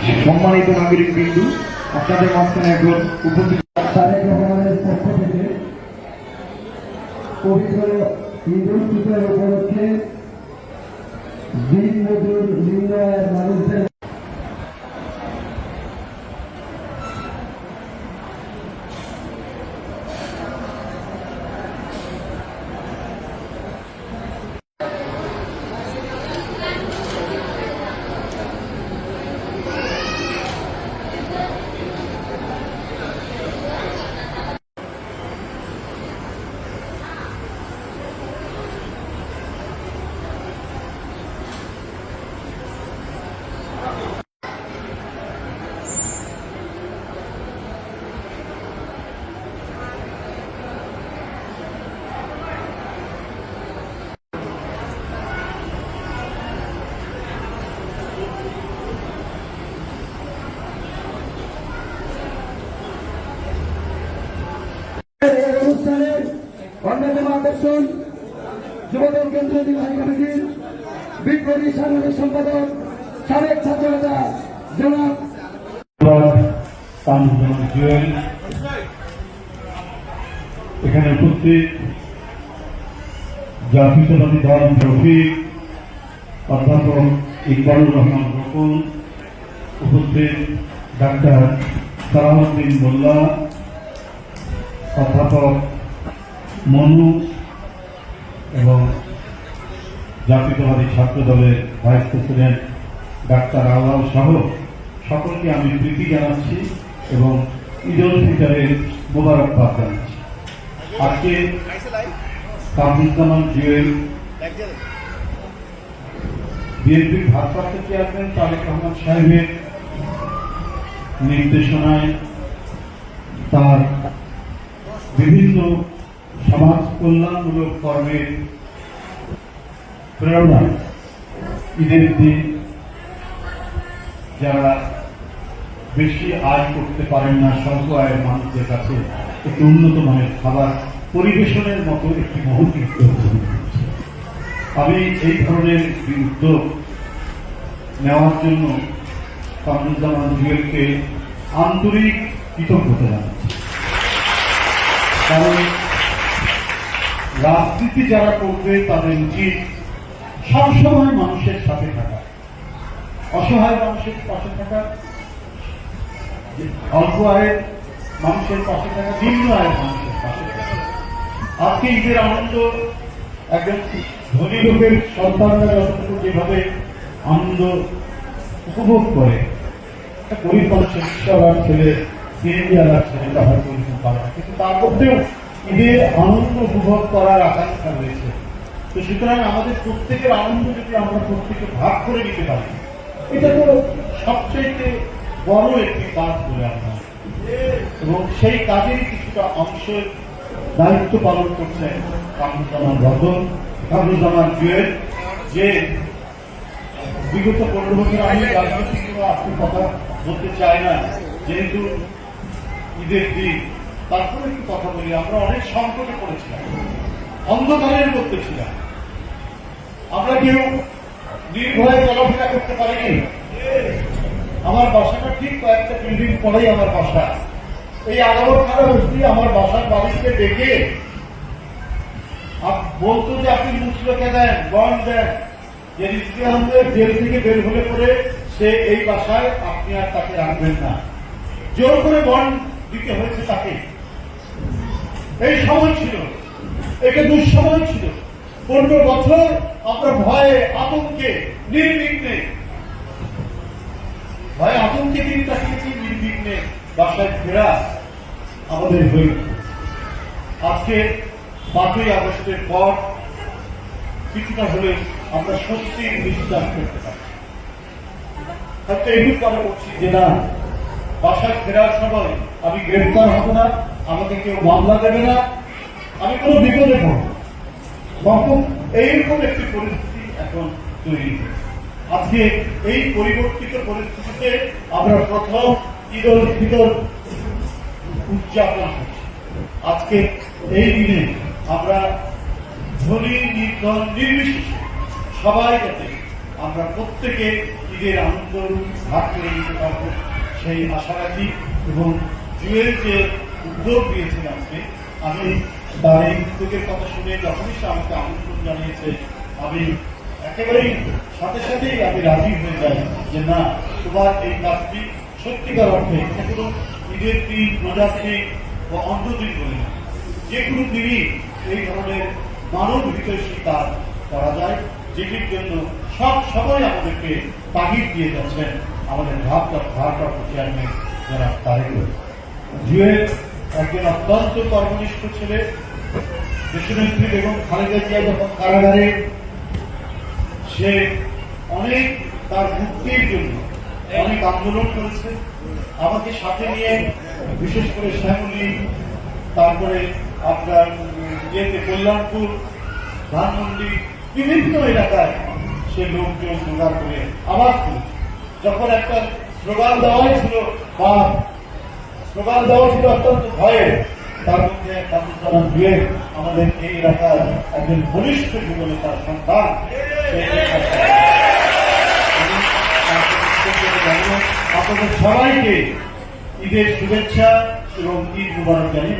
সম্মানিত নাগরিক বিন্দু। আপনাদের মাঝখানে একজন উপস্থিত পক্ষ থেকে পবিত্র ঈদ উল ফিতর উপলক্ষে দিন মজুর নিম্ন আয়ের মানুষদের এই অনুষ্ঠানের অন্যতম আকর্ষণ যুবদল কেন্দ্রীয় নির্বাহী কমিটির বিপ্লবী সাংগঠনিক সম্পাদক, সাবেক ছাত্র নেতা জনাব এখানে উপস্থিত জাতীয়তাবাদী দল রফিক, অধ্যাপক ইকবালুর রহমান রকুন উপস্থিত ডাক্তার সালামুদ্দিন মোল্লা, অধ্যাপক মনু এবং জাতীয়তাবাদী ছাত্র দলের ভাইস প্রেসিডেন্ট ডাক্তার আওয়াল সহ সকলকে আমি প্রীতি জানাচ্ছি এবং ঈদ উল ফিতরের মোবারকবাদ জানাচ্ছি। আজকে কামরুজ্জামান জুয়েল বিএনপির ভারপ্রাপ্ত চেয়ারম্যান তারেক রহমান সাহেবের নির্দেশনায় তার বিভিন্ন সমাজ কল্যাণমূলক কর্মের প্রেরণায় ঈদের দিন যারা বেশি আয় করতে পারেন না, স্বল্প আয়ের মানুষদের কাছে একটি উন্নত মানের খাবার পরিবেশনের মতো একটি মহৎ আমি এই ধরনের উদ্যোগ নেওয়ার জন্য আন্তরিক কৃতজ্ঞতা জানাচ্ছি। কারণ রাজনীতি যারা করবে, তাদের উচিত সবসময় মানুষের সাথে থাকা অসহায় মানুষের পাশে থাকা, অল্প আয়ের মানুষের পাশে থাকা, নিম্ন আয়ের মানুষের পাশে থাকা আজকে ঈদের আনন্দ, একজন ধনী লোকের সন্তানরা যতটুকু যেভাবে আনন্দ উপভোগ করে গরিব মানুষের ছেলে হয়তো ওরকম পারে না। কিন্তু তার মধ্যেও ঈদের আনন্দ উপভোগ করার আকাঙ্ক্ষা রয়েছে। তো সুতরাং আমাদের প্রত্যেকের আনন্দ যদি আমরা প্রত্যেকে ভাগ করে নিতে পারি, এটা তো সবচেয়ে বড় একটি কাজ বলে আমরা এবং সেই কাজেরই কিছুটা অংশের দায়িত্ব পালন করছেন কামরুজ্জামান রতন কামরুজ্জামান জুয়েল, যে বিগত পনেরো বছর আমি রাজনৈতিক কোনো আপনি কথা বলতে চাই না, যেহেতু ঈদের দিন তারপরে একটু কথা বলি? আমরা অনেক সংকটে পড়েছিলাম। অন্ধকারের মধ্যে ছিলাম। আমরা কেউ নির্ভয়ে চলাফেরা করতে পারিনি। আমার বাসাটা ঠিক কয়েকটা বিল্ডিং পরেই আমার বাসা। এই আগামর খারাপ বস্তি আমার বাসার বাড়িতে ডেকে বলতো যে আপনি মুসলোকে দেন বন্ড দেন। যে রিজভি আহমেদ জেল থেকে বের হলে পরে সে এই বাসায় আপনি আর তাকে রাখবেন না। জোর করে বন্ড দিতে হয়েছে তাকে। এই সময় ছিল। এটা দুঃসময় ছিল। পনেরো বছর আমরা ভয়ে, আতঙ্কে, নির্বিঘ্নে। ভয়ে, আতঙ্কে দিন কাটিয়েছি, নির্বিঘ্নে বাসায় ফেরা আমাদের হয়ে আজকে পাঁচই আগস্টের পর কিছুটা হলে আমরা সত্যি নিঃশ্বাস করতে পারি হয়তো এমনি করা করছি যে না বাসায় ফেরার সময় আমি গ্রেফতার হব না, আমাকে কেউ মামলা দেবে না, আমি কোনো বিপদে পড়ব তখন এইরকম একটি পরিস্থিতি এখন তৈরি হয়েছে। আজকে এই পরিবর্তিত পরিস্থিতিতে আমরা প্রথম ঈদ উল ফিতর উদযাপন আজকে এই দিনে আমরা ধনী, নির্ধন, নির্বিশেষে সবাই যাতে আমরা প্রত্যেকে ঈদের আনন্দ ভাগ করে নিতে পারব। সেই আশা রাখি এবং জুয়েল যে উদ্যোগ দিয়েছেন আজকে, আমি তার এই উদ্যোগের কথা শুনে যখনই সে আমাকে আমন্ত্রণ জানিয়েছে, আমি একেবারেই সাথে সাথেই আমি রাজি হয়ে যাই যে না, তোমার এই কাজটি সত্যিকার অর্থে এটা কোনো ঈদের দিন, রোজার দিন বা অন্য দিন বলে না। যে কোনো দিনই এই ধরনের মানব হিতৈষী কাজ করা যায়, যেটির জন্য সব সময় আমাদেরকে তাগিদ দিয়ে যাচ্ছেন। আমাদের ভারপ্রাপ্ত চেয়ারম্যান যারা তারেক জুয়েল একজন অত্যন্ত কর্মনিষ্ঠ ছেলে, দেশনেত্রী বেগম খালেদা জিয়া যখন কারাগারে, সে অনেক তার মুক্তির জন্য অনেক আন্দোলন করেছে। আমাকে সাথে নিয়ে, বিশেষ করে শ্যামলী, তারপরে আপনার ইয়েতে কল্যাণপুর, ধানমন্ডি, বিভিন্ন এলাকায় সে লোকজন জোগাড় করে আবার করেছে যখন একটা স্লোগান দেওয়াই ছিল বা স্লোগান দেওয়া ছিল অত্যন্ত ভয়ে, তার মধ্যে কাপুরজামান দিয়ে আমাদের এই এলাকার একজন বলিষ্ঠ জীবনে তার সন্তান। আপনাদের সবাইকে ঈদের শুভেচ্ছা এবং ঈদ মুবারক জানিয়ে